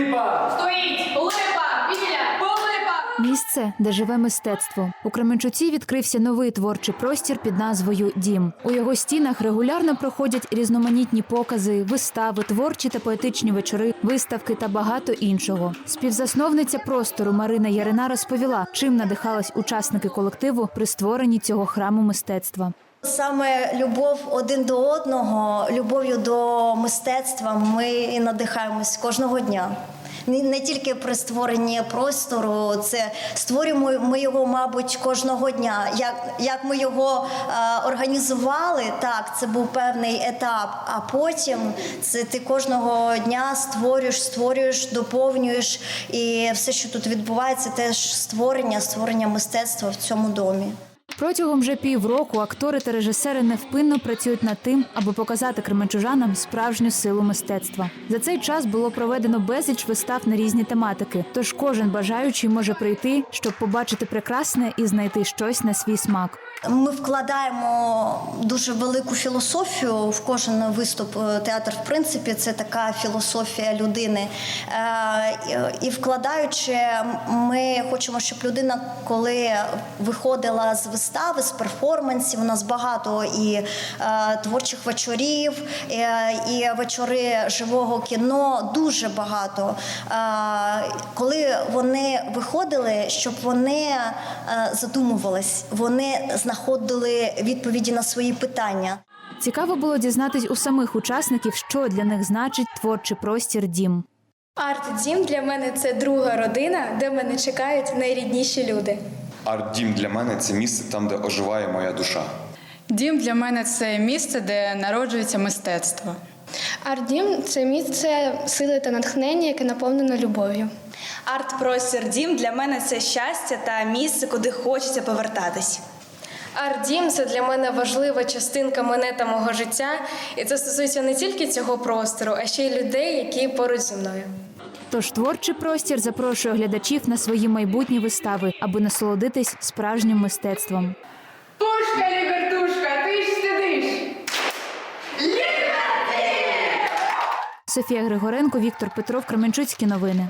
Липа! Стоїть! Липа! Біля! Липа! Місце, де живе мистецтво. У Кременчуці відкрився новий творчий простір під назвою Дім. У його стінах регулярно проходять різноманітні покази, вистави, творчі та поетичні вечори, виставки та багато іншого. Співзасновниця простору Марина Ярина розповіла, чим надихались учасники колективу при створенні цього храму мистецтва. Саме любов один до одного, любов'ю до мистецтва ми надихаємось кожного дня. Не, не тільки при створенні простору, це створюємо ми його, мабуть, кожного дня. Як, як ми його е, організували, так це був певний етап. А потім це ти кожного дня створюєш, створюєш, доповнюєш, і все, що тут відбувається, теж створення, створення мистецтва в цьому домі. Протягом вже півроку актори та режисери невпинно працюють над тим, аби показати кременчужанам справжню силу мистецтва. За цей час було проведено безліч вистав на різні тематики. Тож кожен бажаючий може прийти, щоб побачити прекрасне і знайти щось на свій смак. Ми вкладаємо дуже велику філософію в кожен виступ. Е, Театр, в принципі, це така філософія людини. Е, І вкладаючи, ми хочемо, щоб людина, коли виходила з вистави, з перформансів, у нас багато і е, творчих вечорів, е, і вечори живого кіно, дуже багато. Е, Коли вони виходили, щоб вони е, задумувались, вони знаходили відповіді на свої питання. Цікаво було дізнатись у самих учасників, що для них значить творчий простір дім. Арт-дім для мене це друга родина, де мене чекають найрідніші люди. Арт-дім для мене це місце там, де оживає моя душа. Дім для мене це місце, де народжується мистецтво. Арт-дім це місце сили та натхнення, яке наповнено любов'ю. Арт-простір дім для мене це щастя та місце, куди хочеться повертатись. Арт-дім це для мене важлива частинка мене та мого життя, і це стосується не тільки цього простору, а ще й людей, які поруч зі мною. Тож творчий простір запрошує глядачів на свої майбутні вистави, аби насолодитись справжнім мистецтвом. Пушка, лібертушка, ти ж сидиш. Софія Григоренко, Віктор Петров, Кременчуцькі новини.